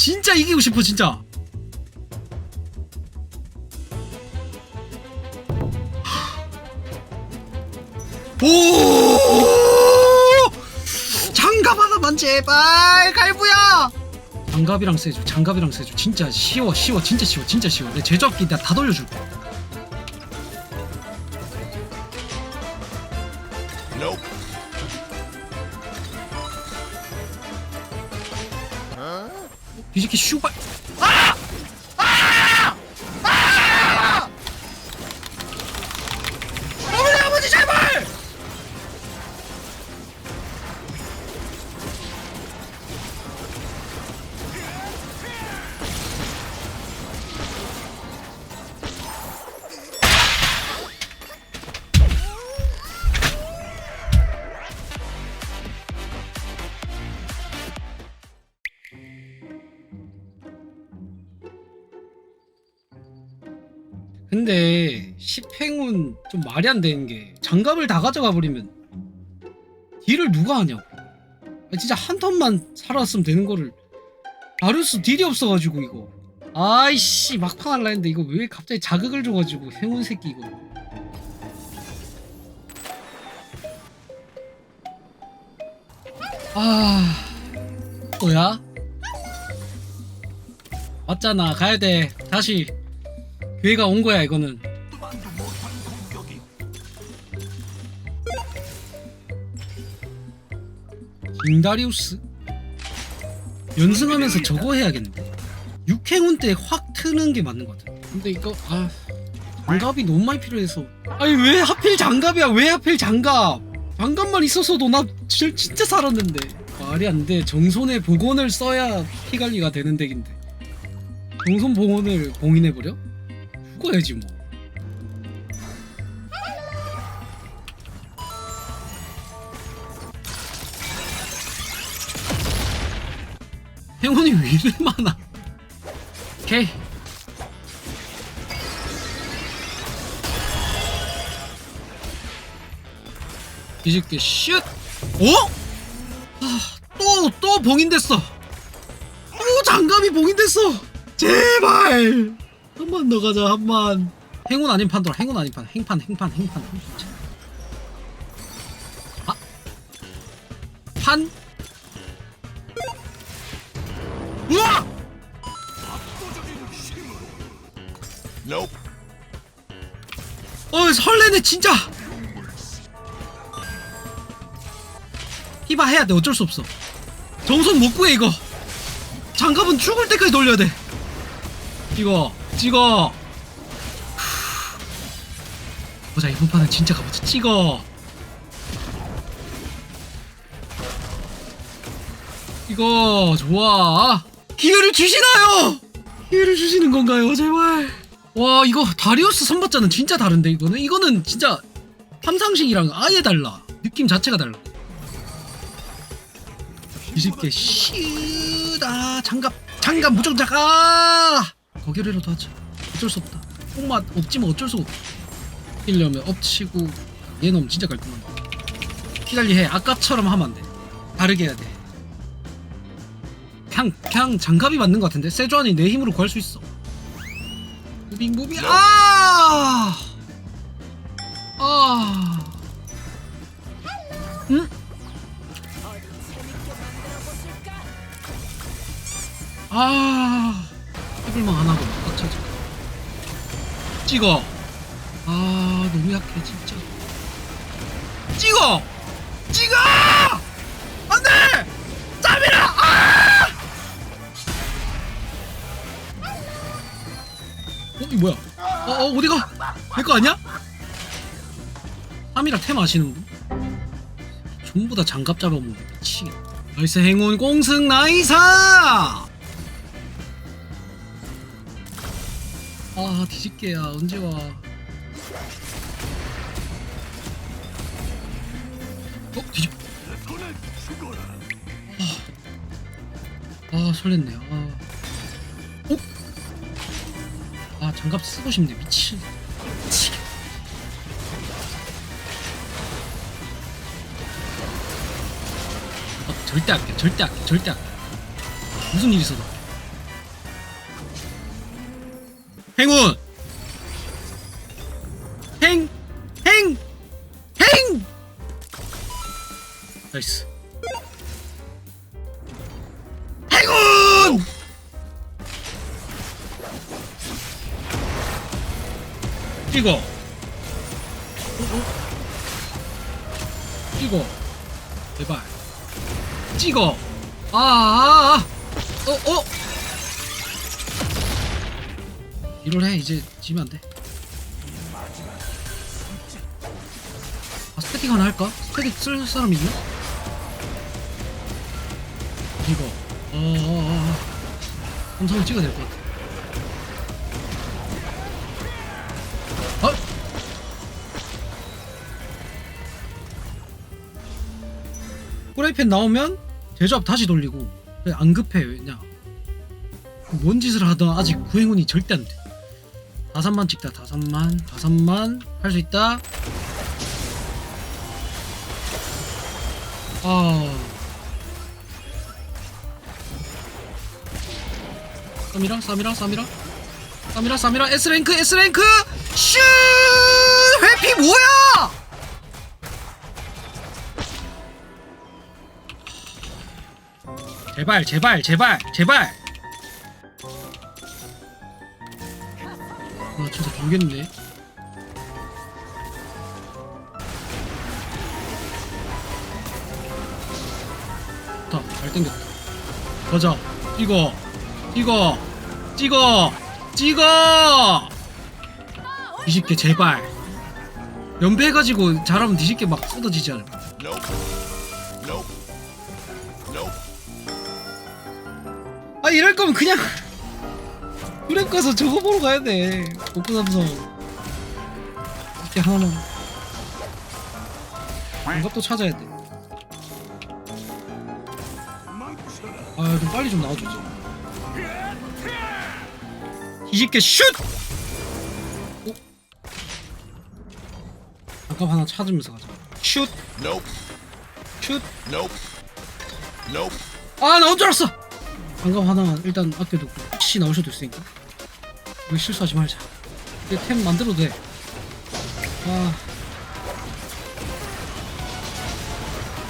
진짜 이기고 싶어 진짜. 오! 장갑 하나만 제발 갈부야! 장갑이랑 세줘 장갑이랑 세줘. 진짜 쉬워 쉬워 진짜 쉬워 진짜 쉬워. 내 제조합기 내가 다 돌려줄게. Nope. 뒤집기 슈발 근데 10행운 좀 말이 안 되는 게 장갑을 다 가져가 버리면 딜을 누가 하냐고. 아, 진짜 한 턴만 살았으면 되는 거를 아르스 딜이 없어가지고 이거. 아이씨 막판 할라 했는데 이거 왜 갑자기 자극을 줘가지고 행운 새끼 이거. 아 뭐야? 맞잖아. 가야돼. 다시 기회가 온 거야 이거는. 빙다리우스? 연승하면서 저거 해야겠는데. 육행운 때 확 트는 게 맞는 것 같아 근데 이거 아 장갑이 너무 많이 필요해서. 아니 왜 하필 장갑이야? 왜 하필 장갑? 장갑만 있었어도 나 진- 진짜 살았는데. 말이 안돼. 정손의 복원을 써야 피 관리가 되는 덱인데. 정손 복원을 봉인해버려? 죽어야지 뭐. 행운이 왜 이래 많아? 오케이. 뒤집게 슛! 어? 아, 또, 또 봉인됐어. 또 장갑이 봉인됐어. 제발 한 번 더 가자 한번 행운 아닌 판도라 행운 아닌 판 행판 행판 행판 아? 판? 우와! Nope. 어 설레네 진짜 히바 해야 돼 어쩔 수 없어 정선 못 구해 이거 장갑은 죽을 때까지 돌려야 돼 찍어 찍어. 후. 보자 이번 판은 진짜 가보자. 찍어. 이거 좋아. 기회를 주시나요? 기회를 주시는 건가요 제발? 와 이거 다리우스 선발자는 진짜 다른데 이거는? 이거는 진짜 함상식이랑 아예 달라. 느낌 자체가 달라. 20개. 슈다 장갑. 장갑 무조건 장아 거기라도 하자. 어쩔 수 없다. 뽕맛 없지만 어쩔 수 없다 이려면 엎치고 얘 놈 진짜 깔끔한데 피달리 해. 아까처럼 하면 안돼. 다르게 해야 돼. 그냥 그냥 장갑이 맞는 것 같은데? 세주안이 내 힘으로 구할 수 있어. 무빙 무빙. 아! 아! 응? 아! 해볼만 안 하고 꽉 차져 찍어 아 너무 약해 진짜 찍어 찍어 안돼 짬이라 아! 어, 이 뭐야? 어, 어 어디가? 내 거 아니야? 3이라 템 아시는 분? 전부 다 장갑 잡아먹는 미치겠다. 나이스 행운 공승 나이사! 아 뒤집게야 언제 와? 어 뒤집. 아, 아 설렜네. 아. 어? 아 장갑 쓰고 싶네 미친 미치겠 어, 절대 할게 절대 할게 절대 할게 무슨 일 있어도 행운 행! 행! 행! 나이스 행운! 어? 찍어 제발 찍어 아아아 어 어? 이럴해 이제 지면 안돼 아 스태틱 하나 할까? 스태틱 쓸 사람 있나? 이거 어어어 함성을 찍어야 될 것 같아 어? 프라이팬 나오면 제조합 다시 돌리고 안 급해 왜냐 뭔 짓을 하든 아직 구행운이 절대 안 돼 다섯만 찍다 다섯만 다섯만 할 수 있다. 아. 쌈이랑 쌈이랑 쌈이랑? 쌈이랑 쌈이랑? S랭크 S랭크! 슈 회피 뭐야? 제발 제발 제발 제발 죽겠네. 좋다 잘 땡겼다. 가자. 찍어. 찍어. 찍어. 찍어! 뒤집게 제발. 연배해가지고 잘하면 뒤집게 막 쏟아지지 않을까. 아 이럴 거면 그냥 그랩 가서 저거 보러 가야 돼 복구 삼성 이렇게 하나만 장갑도 찾아야 돼 아, 좀 빨리 좀 나와주지. 뒤집게 슛! 어? 잠깐 하나 찾으면서 가자. 슛! 슛! 아, 나온 줄 알았어! 장갑 하나 일단 아껴두고 혹시 나올 수도 있으니까. 우리 실수하지 말자. 템 만들어도 돼. 아.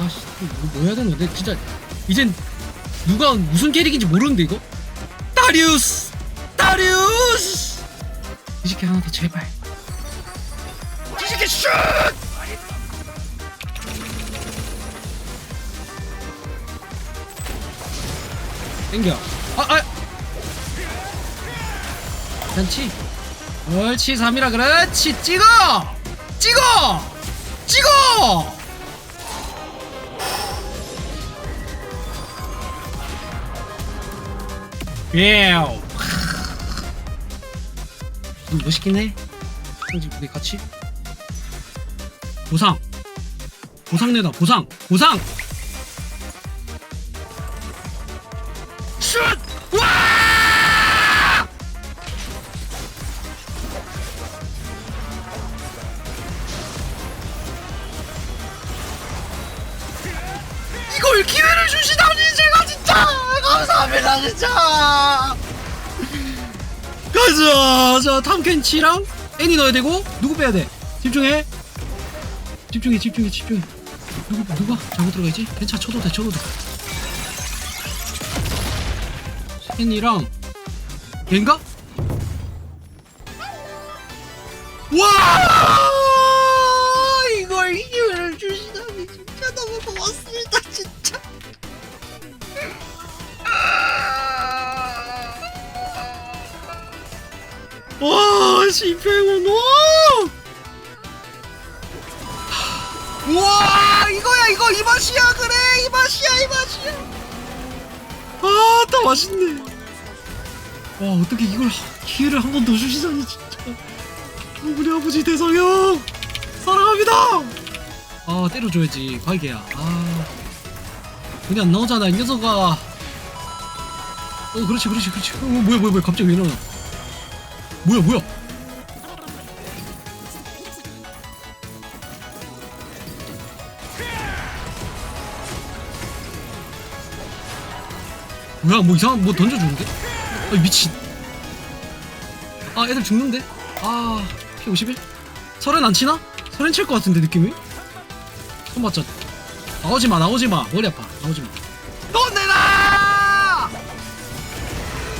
아씨, 뭐, 뭐 해야 되는 건데? 진짜, 이젠 누가 무슨 캐릭인지 모르는데, 이거? 다리우스! 다리우스! 뒤집게 하나 더, 제발. 뒤집게 슛! 땡겨. 아, 아! 괜찮지? 옳지, 3이라 그렇지! 찍어! 찍어! 찍어! 예우. 좀 멋있긴 해. 우리 같이. 보상. 보상 내다, 보상! 보상! 슛! 자 자 탐켄치랑 애니 넣어야 되고 누구 빼야 돼? 집중해. 집중해 집중해 집중해. 누구 누가 잘못 들어가야지? 괜찮아 쳐도 돼 쳐도 돼. 팬이랑 걔인가? 와! 이걸 기회를 주시다니 진짜 너무 고맙습니다 진짜 와 시팽은 와! 와 이거야 이거 이 맛이야 그래 이 맛이야 이 맛이야 아, 다 맛있네. 와, 어떻게 이걸 하- 기회를 한 번 더 주시다니 진짜. 어, 우리 아버지 대성형 사랑합니다. 아, 때려줘야지 과이게야. 아, 안 나오잖아 이 녀석아. 어, 그렇지, 그렇지, 그렇지. 어, 뭐야, 뭐야, 뭐야, 갑자기 왜 나와? 뭐야, 뭐야? 뭐야 뭐 이상한 뭐 던져주는데? 아 미친 아 애들 죽는데? 아 P51? 설엔 안 치나? 설엔 칠것 같은데 느낌이? 손 맞자 나오지마 나오지마 머리 아파 나오지마 돈 내놔!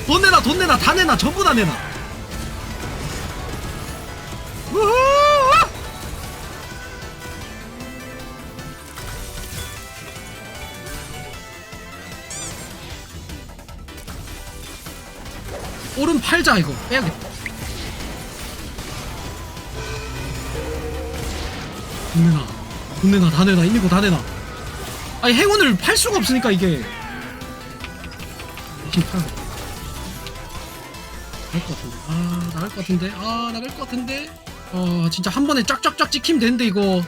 돈 내놔 돈 내놔 다 내놔 전부 다 내놔! 오른 팔자 이거. 빼야겠다. 돈 내놔 돈 내놔 다 내놔 있는 거다 내놔 아니 행운을 팔 수가 없으니까 이게. 나갈 것 같은데. 아 나갈 것 같은데. 아 나갈 것 같은데 아 진짜 한 번에 쫙쫙쫙 찍히면 되는데 이거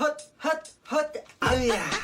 헛, 헛, 헛, 아우야.